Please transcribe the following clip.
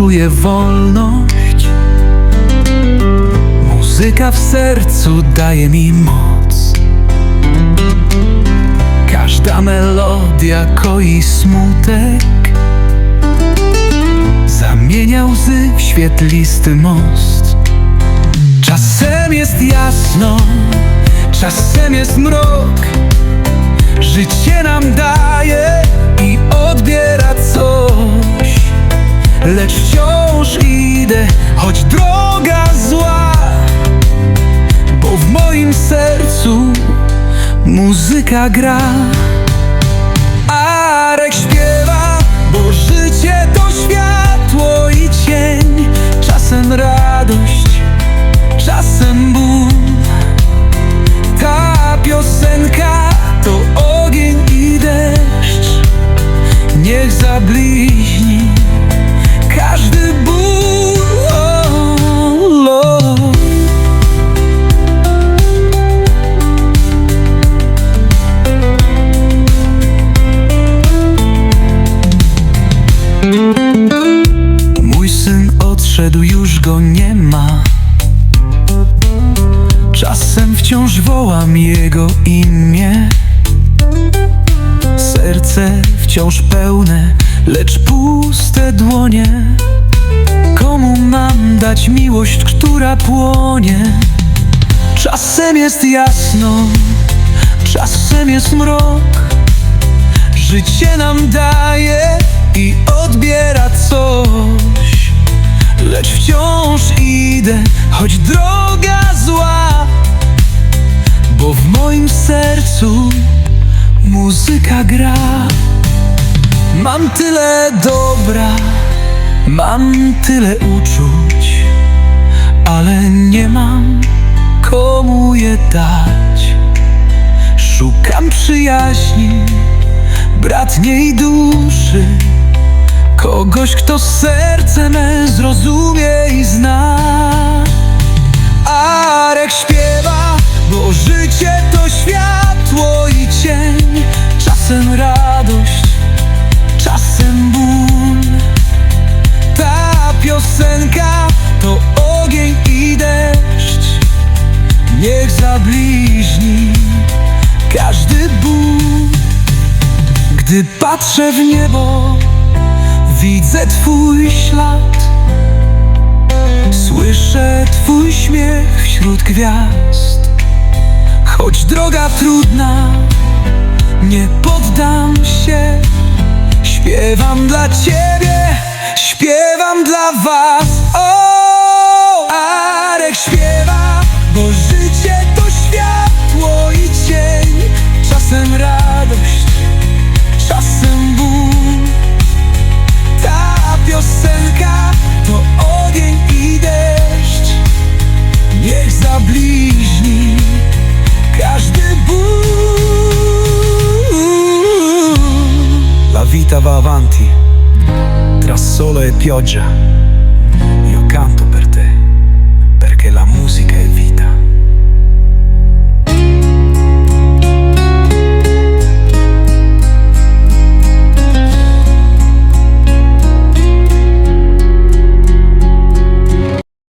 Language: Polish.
czuję wolność. Muzyka w sercu daje mi moc. Każda melodia koi smutek. Zamienia łzy w świetlisty most. Czasem jest jasno, czasem jest mrok. Życie nam daje muzyka gra. Arek śpiewa, bo życie to światło i cień. Czasem radość, Mój syn odszedł, już go nie ma. Czasem wciąż wołam jego imię. Serce wciąż pełne, lecz puste dłonie. Komu mam dać miłość, która płonie? Czasem jest jasno, czasem jest mrok Życie nam daje i odbiera coś. Lecz wciąż idę, choć droga zła Bo w moim sercu muzyka gra. Mam tyle dobra, mam tyle uczuć Ale nie mam komu je dać. Szukam przyjaźni, bratniej duszy Kogoś, kto serce me zrozumie i zna. Arek śpiewa, bo życie to światło i cień. Czasem radość, Gdy patrzę w niebo Widzę Twój ślad. Słyszę Twój śmiech wśród gwiazd. Choć droga trudna Nie poddam się. Śpiewam dla Ciebie Śpiewam dla Was vita va avanti tra sole e pioggia. Io canto